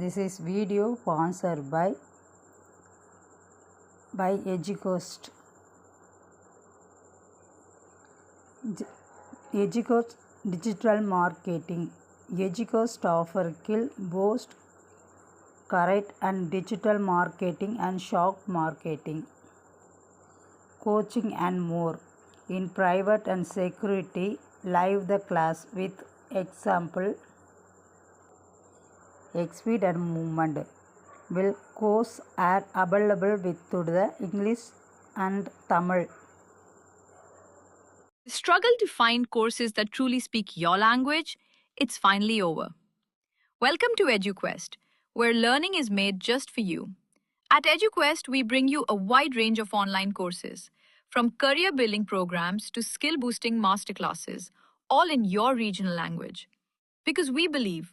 This is video sponsored by by Educost. Educost Digital Marketing. Educost offer kill boost correct and digital marketing and shop marketing coaching and more in private and security live the class with example speed and movement will course are available with the english and tamil The Struggle to find courses that truly speak your language? It's finally over. Welcome to EduQuest, where learning is made just for you. At EduQuest, we bring you a wide range of online courses, from career building programs to skill boosting masterclasses, all in your regional language. Because we believe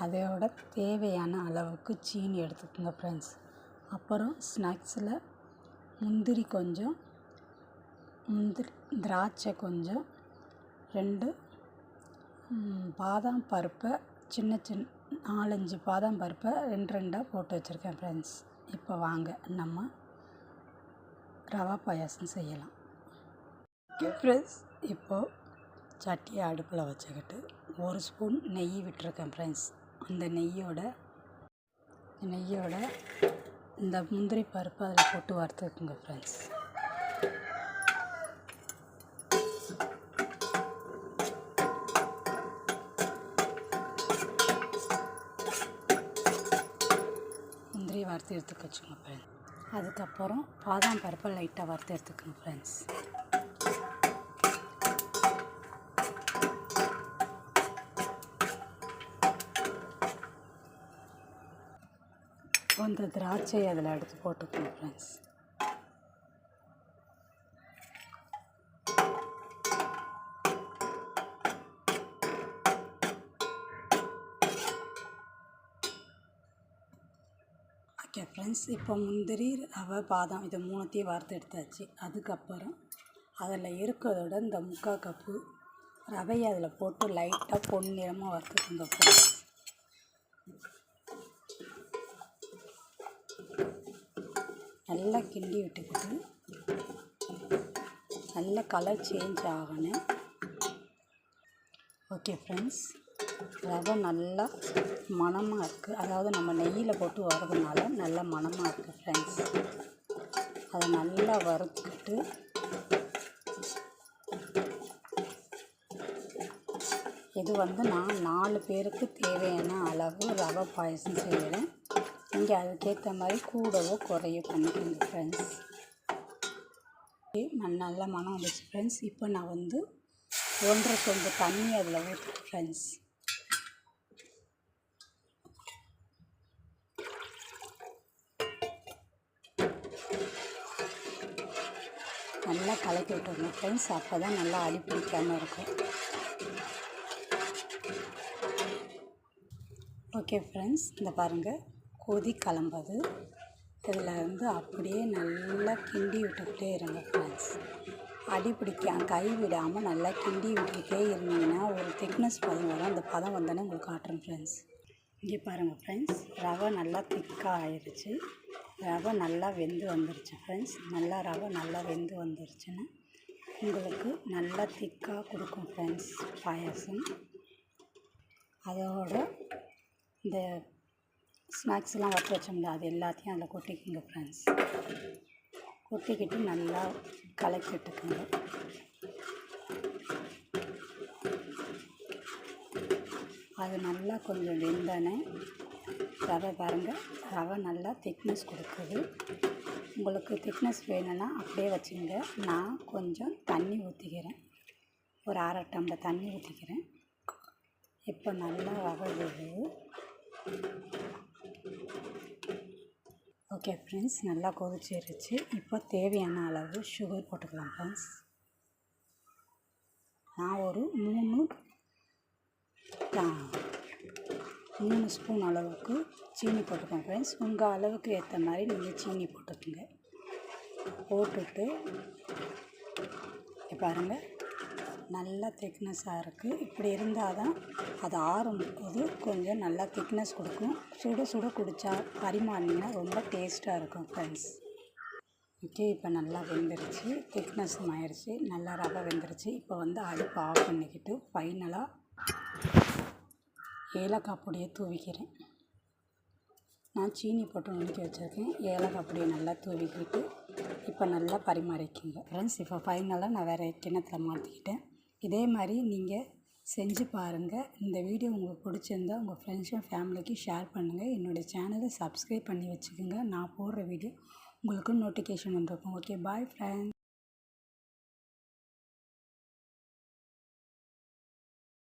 அதோட தேவையான அளவுக்கு சீனி எடுத்துக்கோங்க friends அப்புறம் ஸ்நாக்ஸில் முந்திரி கொஞ்சம் முந்திரி திராட்சை கொஞ்சம் ரெண்டு பாதாம் பருப்பை சின்ன சின்ன நாலஞ்சு பாதாம் பருப்பை ரெண்டு ரெண்டாக போட்டு வச்சுருக்கேன் ஃப்ரெண்ட்ஸ் இப்போ வாங்க நம்ம ரவா பாயாசம் செய்யலாம். ஃப்ரெண்ட்ஸ் இப்போது சட்டியை அடுப்பில் வச்சுக்கிட்டு ஒரு ஸ்பூன் நெய் விட்டுருக்கேன் ஃப்ரெண்ட்ஸ் அந்த நெய்யோட நெய்யோட இந்த முந்திரி பருப்பு அதில் போட்டு வறுத்துக்குங்க ஃப்ரெண்ட்ஸ் முந்திரி வறுத்து எடுத்துக்க வச்சுங்க ஃப்ரெண்ட்ஸ் அதுக்கப்புறம் பாதாம் பருப்பை லைட்டாக வறுத்து எடுத்துக்கோங்க ஃப்ரெண்ட்ஸ் இப்போ இந்த திராட்சையை அதில் எடுத்து போட்டுக்கோங்க ஃப்ரெண்ட்ஸ் ஓகே ஃப்ரெண்ட்ஸ் இப்போ முந்திரி ரவை பாதாம் இது மூணுத்தையும் வறுத்து எடுத்தாச்சு. அதுக்கப்புறம் அதில் இருக்கிறதோட இந்த முக்கால் கப்பு ரவையை அதில் போட்டு லைட்டாக பொன்னிறமாக வறுத்துக்கோங்க ஃப்ரெண்ட்ஸ் நல்லா கிண்டி விட்டுக்கிட்டு நல்ல கலர் சேஞ்ச் ஆகணும். ஓகே ஃப்ரெண்ட்ஸ் ரவை நல்லா மணமாக இருக்குது அதாவது நம்ம நெய்யில் போட்டு வர்றதுனால நல்லா மணமாக இருக்குது ஃப்ரெண்ட்ஸ் அதை நல்லா வறுத்துக்கிட்டு இது வந்து நான் நாலு பேருக்கு தேவையான அளவு ரவை பாயசம் செய்கிறேன் நீங்கள் அதுக்கேற்ற மாதிரி கூடவோ குறையோ பண்ணிக்கோங்க ஃப்ரெண்ட்ஸ் நல்ல மனம் வந்துச்சு ஃப்ரெண்ட்ஸ் இப்போ நான் வந்து ஒன்றரை சொம்பு தண்ணி அதில் ஊற்றுறேன் ஃப்ரெண்ட்ஸ் நல்லா கலக்கி விட்டுருங்க ஃப்ரெண்ட்ஸ் அப்போ தான் நல்லா அடி பிடிக்காமல் இருக்கும். ஓகே ஃப்ரெண்ட்ஸ் இந்த பாருங்கள் கொதி கிளம்புது. இதில் வந்து அப்படியே நல்லா கிண்டி விட்டுக்கிட்டே இருங்க ஃப்ரெண்ட்ஸ் அடி பிடிக்காம கை விடாமல் நல்லா கிண்டி விட்டுக்கிட்டே இருந்தீங்கன்னா ஒரு திக்னஸ் பதம் வரும். அந்த பதம் வந்தோடனே உங்களுக்கு காட்டுறேன் ஃப்ரெண்ட்ஸ் இங்கே பாருங்கள் ஃப்ரெண்ட்ஸ் ரவை நல்லா திக்காக ஆயிடுச்சு. ரவை நல்லா வெந்து வந்துருச்சு ஃப்ரெண்ட்ஸ் நல்லா ரவை நல்லா வெந்து வந்துருச்சுன்னா உங்களுக்கு நல்லா திக்காக கொடுக்கும் ஃப்ரெண்ட்ஸ் பாயாசம். அதோட இந்த ஸ்நாக்ஸ்லாம் வறுத்து வச்சோம்ல அது எல்லாத்தையும் அதில் கொட்டிக்கோங்க ஃப்ரெண்ட்ஸ் கொட்டிக்கிட்டு நல்லா கலக்கி விட்டுக்குங்க. அது நல்லா கொஞ்சம் வெந்தனே ரவை பாருங்கள் ரவை நல்லா திக்னஸ் கொடுக்குது. உங்களுக்கு திக்னஸ் வேணும்னா அப்படியே வச்சுங்க. நான் கொஞ்சம் தண்ணி ஊற்றிக்கிறேன் ஒரு அரை டம்ளர் தண்ணி ஊற்றிக்கிறேன் இப்போ நல்லா ரவை வருது ஓகே ஃப்ரெண்ட்ஸ் நல்லா கொதிச்சிருச்சு இப்போ தேவையான அளவு சுகர் போட்டுக்கலாம் ஃப்ரெண்ட்ஸ். நான் ஒரு மூணு மூணு ஸ்பூன் அளவுக்கு சீனி போட்டுக்கோங்க ஃப்ரெண்ட்ஸ். உங்கள் அளவுக்கு ஏற்ற மாதிரி நீங்கள் சீனி போட்டுக்கோங்க. போட்டுட்டு பாருங்கள் நல்லா திக்னஸாக இருக்குது இப்படி இருந்தால் தான் அது ஆறும் போது கொஞ்சம் நல்லா திக்னஸ் கொடுக்கும். சுட சுட குடித்தா பரிமாறினா ரொம்ப டேஸ்ட்டாக இருக்கும் ஃப்ரெண்ட்ஸ் ஓகே இப்போ நல்லா வெந்துருச்சு. திக்னஸ் ஆயிடுச்சு நல்லா ரவை வெந்துருச்சு. இப்போ வந்து அடுப்பு ஆஃப் பண்ணிக்கிட்டு ஃபைனலாக ஏலக்காய் பொடியை தூவிக்கிறேன். நான் சீனி போட்டு நுணுக்கி வச்சுருக்கேன். ஏலக்காய் பொடியை நல்லா தூவிக்கிட்டு இப்போ நல்லா பரிமாறிக்கிங்க. ஃப்ரெண்ட்ஸ் இப்போ ஃபைனலாக நான் வேறு கிண்ணத்தில் மாற்றிக்கிட்டேன் இதே மாதிரி நீங்கள் செஞ்சு பாருங்கள் இந்த வீடியோ உங்களுக்கு பிடிச்சிருந்தா உங்கள் ஃப்ரெண்ட்ஸும் ஃபேமிலிக்கு ஷேர் பண்ணுங்கள் என்னோடய சேனலை சப்ஸ்கிரைப் பண்ணி வச்சுக்கோங்க. நான் போடுற வீடியோ உங்களுக்கு நோட்டிஃபிகேஷன் வந்திருக்கும். Okay bye friends